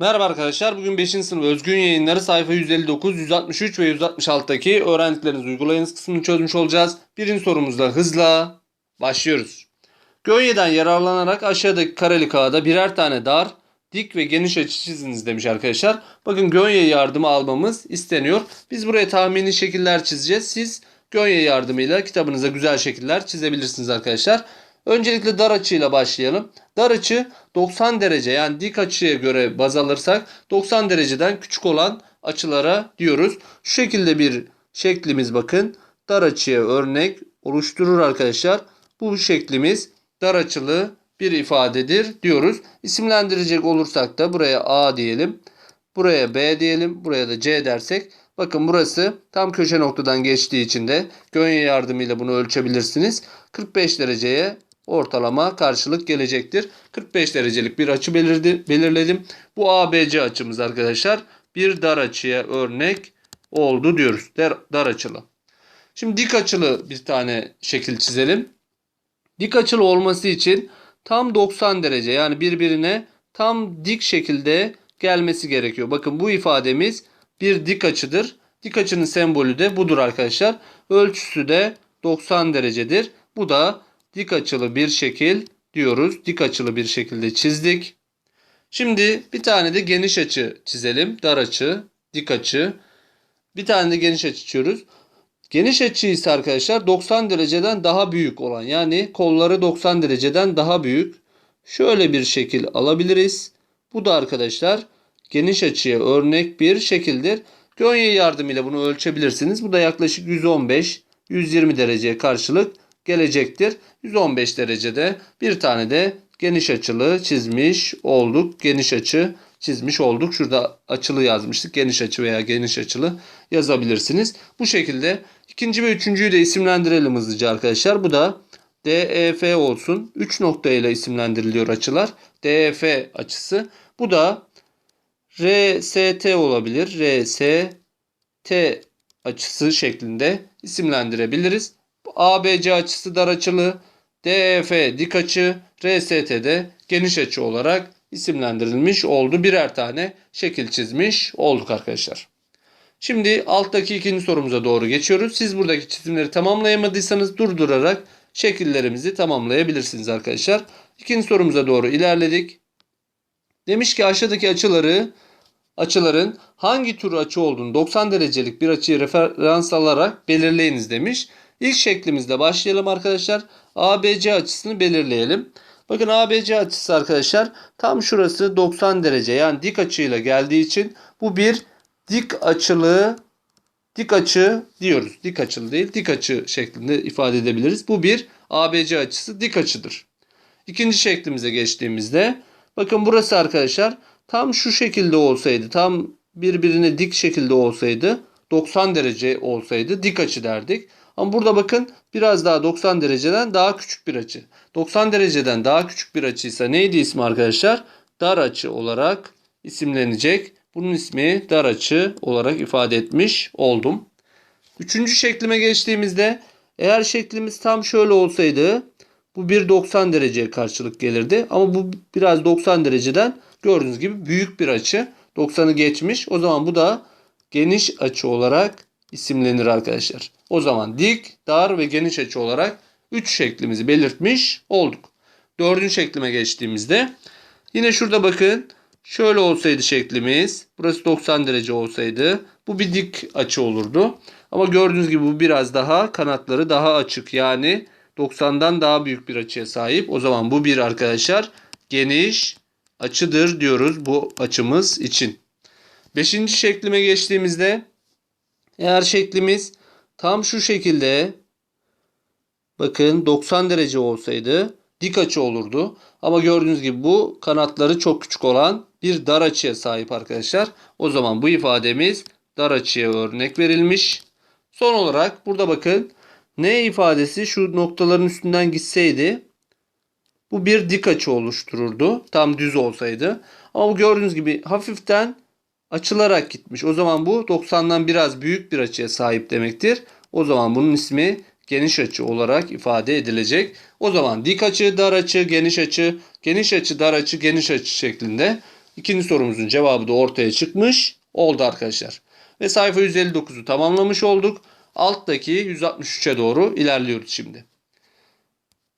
Merhaba arkadaşlar. Bugün 5. sınıf Özgün Yayınları sayfa 159, 163 ve 166'daki öğrendikleriniz uygulayınız kısmını çözmüş olacağız. Birinci sorumuzda hızla başlıyoruz. Gönye'den yararlanarak aşağıdaki kareli kağıda birer tane dar, dik ve geniş açı çiziniz demiş arkadaşlar. Bakın Gönye yardımı almamız isteniyor. Biz buraya tahmini şekiller çizeceğiz. Siz Gönye yardımıyla kitabınıza güzel şekiller çizebilirsiniz arkadaşlar. Öncelikle dar açıyla başlayalım. Dar açı 90 derece yani dik açıya göre baz alırsak 90 dereceden küçük olan açılara diyoruz. Şu şekilde bir şeklimiz bakın dar açıya örnek oluşturur arkadaşlar. Bu şeklimiz dar açılı bir ifadedir diyoruz. İsimlendirecek olursak da buraya A diyelim. Buraya B diyelim. Buraya da C dersek. Bakın burası tam köşe noktadan geçtiği için de gönye yardımıyla bunu ölçebilirsiniz. 45 dereceye ortalama karşılık gelecektir. 45 derecelik bir açı belirdi, belirledim. Bu ABC açımız arkadaşlar bir dar açıya örnek oldu diyoruz. Dar, dar açılı. Şimdi dik açılı bir tane şekil çizelim. Dik açılı olması için tam 90 derece yani birbirine tam dik şekilde gelmesi gerekiyor. Bakın bu ifademiz bir dik açıdır. Dik açının sembolü de budur arkadaşlar. Ölçüsü de 90 derecedir. Bu da dik açılı bir şekil diyoruz. Dik açılı bir şekilde çizdik. Şimdi bir tane de geniş açı çizelim. Dar açı, dik açı. Bir tane de geniş açı çiziyoruz. Geniş açı ise arkadaşlar 90 dereceden daha büyük olan yani kolları 90 dereceden daha büyük. Şöyle bir şekil alabiliriz. Bu da arkadaşlar geniş açıya örnek bir şekildir. Gönye yardımıyla bunu ölçebilirsiniz. Bu da yaklaşık 115-120 dereceye karşılık gelecektir. 115 derecede bir tane de geniş açılı çizmiş olduk. Geniş açı çizmiş olduk. Şurada açılı yazmıştık. Geniş açı veya geniş açılı yazabilirsiniz. Bu şekilde ikinci ve üçüncüyü de isimlendirelim hızlıca arkadaşlar. Bu da DEF olsun. 3 nokta ile isimlendiriliyor açılar. DEF açısı. Bu da RST olabilir. RST açısı şeklinde isimlendirebiliriz. ABC açısı dar açılı, DEF dik açı, RST de geniş açı olarak isimlendirilmiş oldu. Birer tane şekil çizmiş olduk arkadaşlar. Şimdi alttaki ikinci sorumuza doğru geçiyoruz. Siz buradaki çizimleri tamamlayamadıysanız durdurarak şekillerimizi tamamlayabilirsiniz arkadaşlar. İkinci sorumuza doğru ilerledik. Demiş ki aşağıdaki açıları açıların hangi tür açı olduğunu 90 derecelik bir açıyı referans alarak belirleyiniz demiş. İlk şeklimizle başlayalım arkadaşlar. ABC açısını belirleyelim. Bakın ABC açısı arkadaşlar tam şurası 90 derece yani dik açıyla geldiği için bu bir dik açılı dik açı diyoruz. Dik açılı değil dik açı şeklinde ifade edebiliriz. Bu bir ABC açısı dik açıdır. İkinci şeklimize geçtiğimizde bakın burası arkadaşlar tam şu şekilde olsaydı tam birbirine dik şekilde olsaydı 90 derece olsaydı dik açı derdik. Ama burada bakın biraz daha 90 dereceden daha küçük bir açı. 90 dereceden daha küçük bir açıysa neydi ismi arkadaşlar? Dar açı olarak isimlenecek. Bunun ismi dar açı olarak ifade etmiş oldum. Üçüncü şeklime geçtiğimizde eğer şeklimiz tam şöyle olsaydı bu bir 90 dereceye karşılık gelirdi. Ama bu biraz 90 dereceden gördüğünüz gibi büyük bir açı. 90'ı geçmiş. O zaman bu da geniş açı olarak isimlenir arkadaşlar. O zaman dik, dar ve geniş açı olarak 3 şeklimizi belirtmiş olduk. Dördüncü şeklime geçtiğimizde yine şurada bakın şöyle olsaydı şeklimiz burası 90 derece olsaydı bu bir dik açı olurdu. Ama gördüğünüz gibi bu biraz daha kanatları daha açık yani 90'dan daha büyük bir açıya sahip. O zaman bu bir arkadaşlar geniş açıdır diyoruz bu açımız için. Beşinci şeklime geçtiğimizde eğer şeklimiz tam şu şekilde bakın 90 derece olsaydı dik açı olurdu. Ama gördüğünüz gibi bu kanatları çok küçük olan bir dar açıya sahip arkadaşlar. O zaman bu ifademiz dar açıya örnek verilmiş. Son olarak burada bakın N ifadesi şu noktaların üstünden gitseydi bu bir dik açı oluştururdu. Tam düz olsaydı. Ama gördüğünüz gibi hafiften açılarak gitmiş. O zaman bu 90'dan biraz büyük bir açıya sahip demektir. O zaman bunun ismi geniş açı olarak ifade edilecek. O zaman dik açı, dar açı, geniş açı, geniş açı, dar açı, geniş açı şeklinde İkinci sorumuzun cevabı da ortaya çıkmış oldu arkadaşlar. Ve sayfa 159'u tamamlamış olduk. Alttaki 163'e doğru ilerliyoruz şimdi.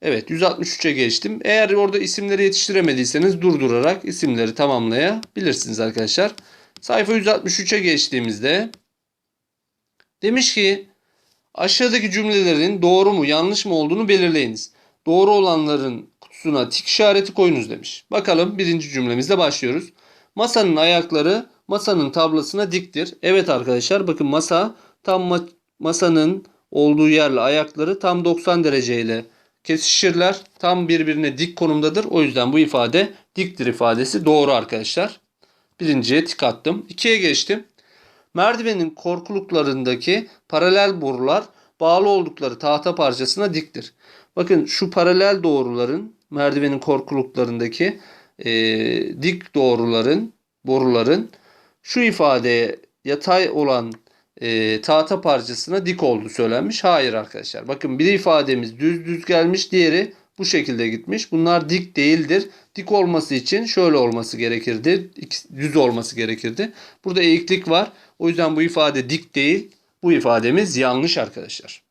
Evet 163'e geçtim. Eğer orada isimleri yetiştiremediyseniz durdurarak isimleri tamamlayabilirsiniz arkadaşlar. Sayfa 163'e geçtiğimizde demiş ki aşağıdaki cümlelerin doğru mu yanlış mı olduğunu belirleyiniz. Doğru olanların kutusuna tik işareti koyunuz demiş. Bakalım birinci cümlemizle başlıyoruz. Masanın ayakları masanın tablasına diktir. Evet arkadaşlar bakın masa tam ma- masanın olduğu yerle ayakları tam 90 dereceyle kesişirler. Tam birbirine dik konumdadır. O yüzden bu ifade diktir ifadesi doğru arkadaşlar. Birinciye tik attım. İkiye geçtim. Merdivenin korkuluklarındaki paralel borular bağlı oldukları tahta parçasına diktir. Bakın şu paralel doğruların merdivenin korkuluklarındaki e, dik doğruların boruların şu ifadeye yatay olan e, tahta parçasına dik olduğu söylenmiş. Hayır arkadaşlar. Bakın bir ifademiz düz düz gelmiş. Diğeri bu şekilde gitmiş. Bunlar dik değildir. Dik olması için şöyle olması gerekirdi. Düz olması gerekirdi. Burada eğiklik var. O yüzden bu ifade dik değil. Bu ifademiz yanlış arkadaşlar.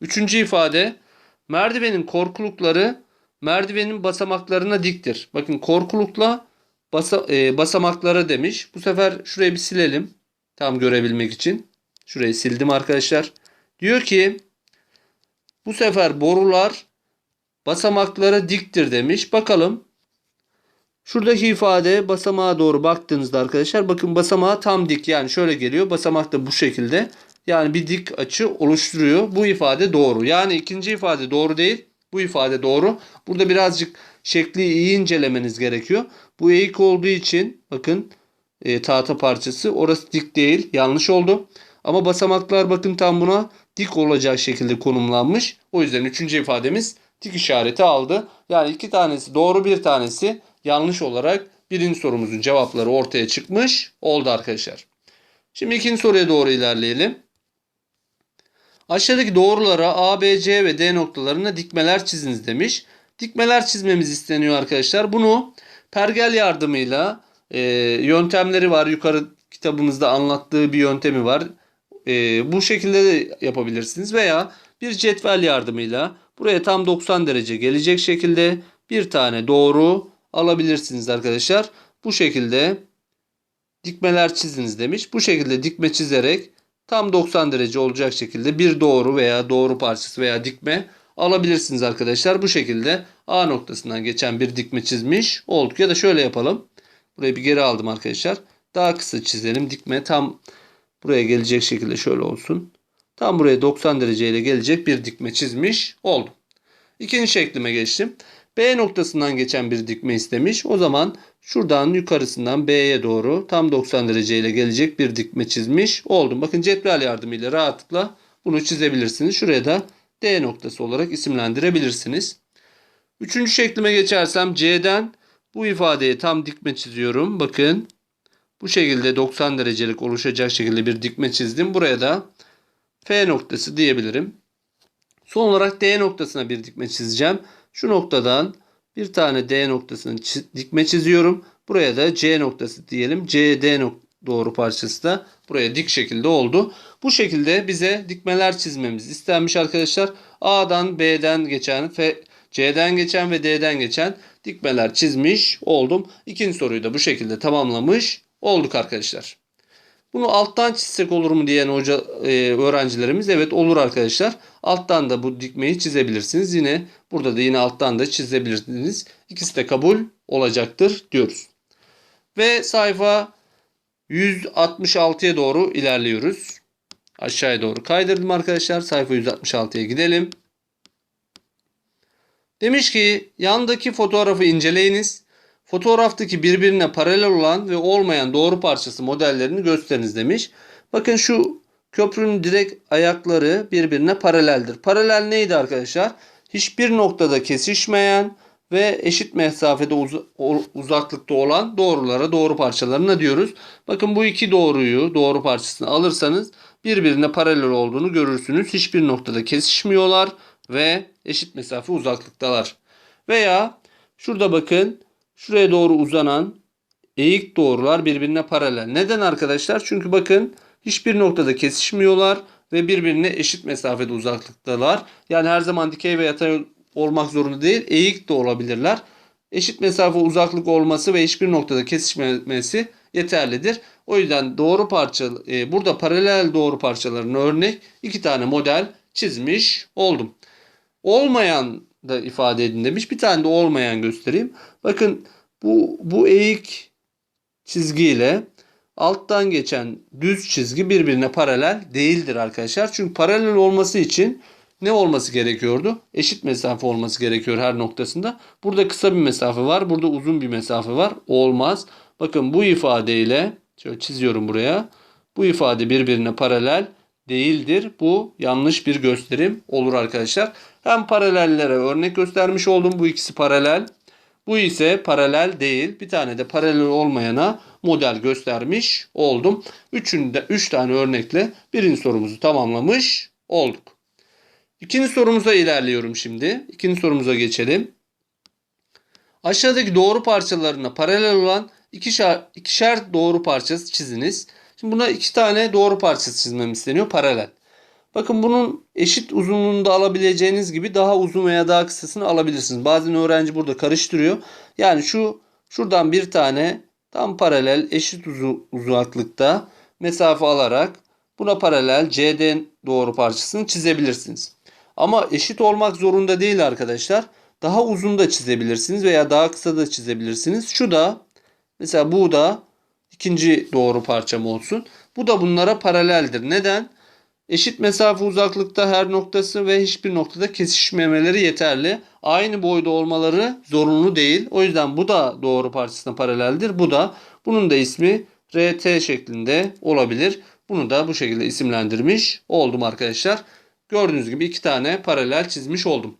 Üçüncü ifade merdivenin korkulukları merdivenin basamaklarına diktir. Bakın korkulukla basa, e, basamaklara demiş. Bu sefer şurayı bir silelim. Tam görebilmek için. Şurayı sildim arkadaşlar. Diyor ki bu sefer borular basamaklara diktir demiş. Bakalım. Şuradaki ifade basamağa doğru baktığınızda arkadaşlar bakın basamağa tam dik yani şöyle geliyor. Basamak da bu şekilde. Yani bir dik açı oluşturuyor. Bu ifade doğru. Yani ikinci ifade doğru değil. Bu ifade doğru. Burada birazcık şekli iyi incelemeniz gerekiyor. Bu eğik olduğu için bakın e, tahta parçası orası dik değil. Yanlış oldu. Ama basamaklar bakın tam buna dik olacak şekilde konumlanmış. O yüzden üçüncü ifademiz dik işareti aldı. Yani iki tanesi doğru bir tanesi yanlış olarak birinci sorumuzun cevapları ortaya çıkmış oldu arkadaşlar. Şimdi ikinci soruya doğru ilerleyelim. Aşağıdaki doğrulara A, B, C ve D noktalarına dikmeler çiziniz demiş. Dikmeler çizmemiz isteniyor arkadaşlar. Bunu pergel yardımıyla e, yöntemleri var. Yukarı kitabımızda anlattığı bir yöntemi var. E, bu şekilde de yapabilirsiniz veya bir cetvel yardımıyla buraya tam 90 derece gelecek şekilde bir tane doğru alabilirsiniz arkadaşlar. Bu şekilde dikmeler çiziniz demiş. Bu şekilde dikme çizerek tam 90 derece olacak şekilde bir doğru veya doğru parçası veya dikme alabilirsiniz arkadaşlar. Bu şekilde A noktasından geçen bir dikme çizmiş olduk. Ya da şöyle yapalım. Burayı bir geri aldım arkadaşlar. Daha kısa çizelim. Dikme tam buraya gelecek şekilde şöyle olsun. Tam buraya 90 dereceyle gelecek bir dikme çizmiş oldum. İkinci şeklime geçtim. B noktasından geçen bir dikme istemiş. O zaman şuradan yukarısından B'ye doğru tam 90 dereceyle gelecek bir dikme çizmiş oldum. Bakın cetvel yardımıyla rahatlıkla bunu çizebilirsiniz. Şuraya da D noktası olarak isimlendirebilirsiniz. Üçüncü şeklime geçersem C'den bu ifadeye tam dikme çiziyorum. Bakın bu şekilde 90 derecelik oluşacak şekilde bir dikme çizdim. Buraya da F noktası diyebilirim. Son olarak D noktasına bir dikme çizeceğim. Şu noktadan bir tane D noktasını dikme çiziyorum. Buraya da C noktası diyelim. CD doğru parçası da buraya dik şekilde oldu. Bu şekilde bize dikmeler çizmemiz istenmiş arkadaşlar. A'dan B'den geçen, F, C'den geçen ve D'den geçen dikmeler çizmiş oldum. İkinci soruyu da bu şekilde tamamlamış olduk arkadaşlar. Bunu alttan çizsek olur mu diyen hoca e, öğrencilerimiz evet olur arkadaşlar. Alttan da bu dikmeyi çizebilirsiniz. Yine burada da yine alttan da çizebilirsiniz. İkisi de kabul olacaktır diyoruz. Ve sayfa 166'ya doğru ilerliyoruz. Aşağıya doğru kaydırdım arkadaşlar. Sayfa 166'ya gidelim. Demiş ki yandaki fotoğrafı inceleyiniz. Fotoğraftaki birbirine paralel olan ve olmayan doğru parçası modellerini gösteriniz demiş. Bakın şu köprünün direkt ayakları birbirine paraleldir. Paralel neydi arkadaşlar? Hiçbir noktada kesişmeyen ve eşit mesafede uz- uzaklıkta olan doğrulara doğru parçalarına diyoruz. Bakın bu iki doğruyu doğru parçasını alırsanız birbirine paralel olduğunu görürsünüz. Hiçbir noktada kesişmiyorlar ve eşit mesafe uzaklıktalar. Veya şurada bakın şuraya doğru uzanan eğik doğrular birbirine paralel. Neden arkadaşlar? Çünkü bakın hiçbir noktada kesişmiyorlar ve birbirine eşit mesafede uzaklıktalar. Yani her zaman dikey ve yatay olmak zorunda değil, eğik de olabilirler. Eşit mesafe uzaklık olması ve hiçbir noktada kesişmemesi yeterlidir. O yüzden doğru parça e, burada paralel doğru parçalarına örnek iki tane model çizmiş oldum. Olmayan da ifade edin demiş. Bir tane de olmayan göstereyim. Bakın bu bu eğik çizgiyle alttan geçen düz çizgi birbirine paralel değildir arkadaşlar. Çünkü paralel olması için ne olması gerekiyordu? Eşit mesafe olması gerekiyor her noktasında. Burada kısa bir mesafe var. Burada uzun bir mesafe var. Olmaz. Bakın bu ifadeyle şöyle çiziyorum buraya. Bu ifade birbirine paralel değildir. Bu yanlış bir gösterim olur arkadaşlar. Hem paralellere örnek göstermiş oldum. Bu ikisi paralel. Bu ise paralel değil. Bir tane de paralel olmayana model göstermiş oldum. Üçünde üç tane örnekle birinci sorumuzu tamamlamış olduk. İkinci sorumuza ilerliyorum şimdi. İkinci sorumuza geçelim. Aşağıdaki doğru parçalarına paralel olan ikişer, ikişer doğru parçası çiziniz. Şimdi buna iki tane doğru parçası çizmem isteniyor paralel. Bakın bunun eşit uzunluğunda alabileceğiniz gibi daha uzun veya daha kısasını alabilirsiniz. Bazen öğrenci burada karıştırıyor. Yani şu şuradan bir tane tam paralel eşit uzu, uzaklıkta mesafe alarak buna paralel CD doğru parçasını çizebilirsiniz. Ama eşit olmak zorunda değil arkadaşlar. Daha uzun da çizebilirsiniz veya daha kısa da çizebilirsiniz. Şu da mesela bu da ikinci doğru parçam olsun. Bu da bunlara paraleldir. Neden? Eşit mesafe uzaklıkta her noktası ve hiçbir noktada kesişmemeleri yeterli. Aynı boyda olmaları zorunlu değil. O yüzden bu da doğru parçasına paraleldir. Bu da bunun da ismi RT şeklinde olabilir. Bunu da bu şekilde isimlendirmiş oldum arkadaşlar. Gördüğünüz gibi iki tane paralel çizmiş oldum.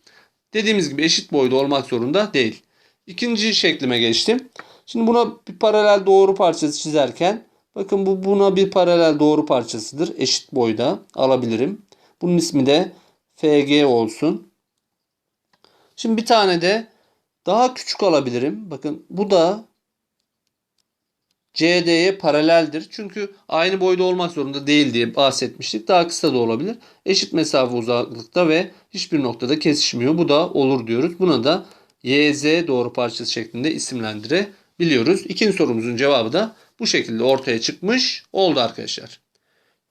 Dediğimiz gibi eşit boyda olmak zorunda değil. İkinci şeklime geçtim. Şimdi buna bir paralel doğru parçası çizerken bakın bu buna bir paralel doğru parçasıdır. Eşit boyda alabilirim. Bunun ismi de FG olsun. Şimdi bir tane de daha küçük alabilirim. Bakın bu da CD'ye paraleldir. Çünkü aynı boyda olmak zorunda değil diye bahsetmiştik. Daha kısa da olabilir. Eşit mesafe uzaklıkta ve hiçbir noktada kesişmiyor. Bu da olur diyoruz. Buna da YZ doğru parçası şeklinde isimlendirebiliyoruz. İkinci sorumuzun cevabı da bu şekilde ortaya çıkmış oldu arkadaşlar.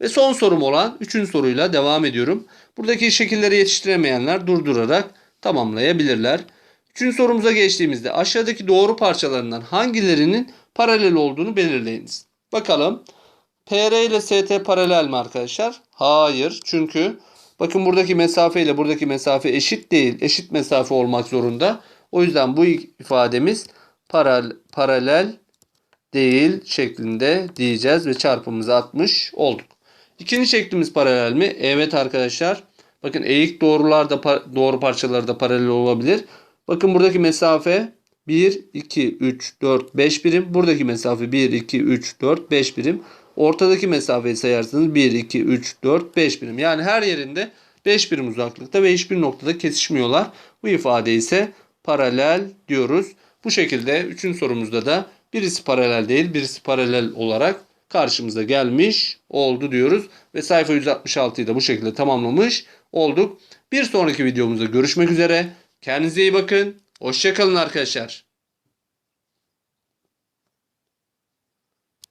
Ve son sorum olan üçüncü soruyla devam ediyorum. Buradaki şekilleri yetiştiremeyenler durdurarak tamamlayabilirler. Üçüncü sorumuza geçtiğimizde aşağıdaki doğru parçalarından hangilerinin paralel olduğunu belirleyiniz. Bakalım. PR ile ST paralel mi arkadaşlar? Hayır. Çünkü bakın buradaki mesafe ile buradaki mesafe eşit değil. Eşit mesafe olmak zorunda. O yüzden bu ifademiz paral paralel değil şeklinde diyeceğiz ve çarpımımızı atmış olduk. İkinci şeklimiz paralel mi? Evet arkadaşlar. Bakın eğik doğrular da doğru parçaları da paralel olabilir. Bakın buradaki mesafe 1, 2, 3, 4, 5 birim. Buradaki mesafe 1, 2, 3, 4, 5 birim. Ortadaki mesafeyi sayarsanız 1, 2, 3, 4, 5 birim. Yani her yerinde 5 birim uzaklıkta ve hiçbir noktada kesişmiyorlar. Bu ifade ise paralel diyoruz. Bu şekilde 3. sorumuzda da birisi paralel değil birisi paralel olarak karşımıza gelmiş oldu diyoruz. Ve sayfa 166'yı da bu şekilde tamamlamış olduk. Bir sonraki videomuzda görüşmek üzere. Kendinize iyi bakın. Hoşçakalın arkadaşlar.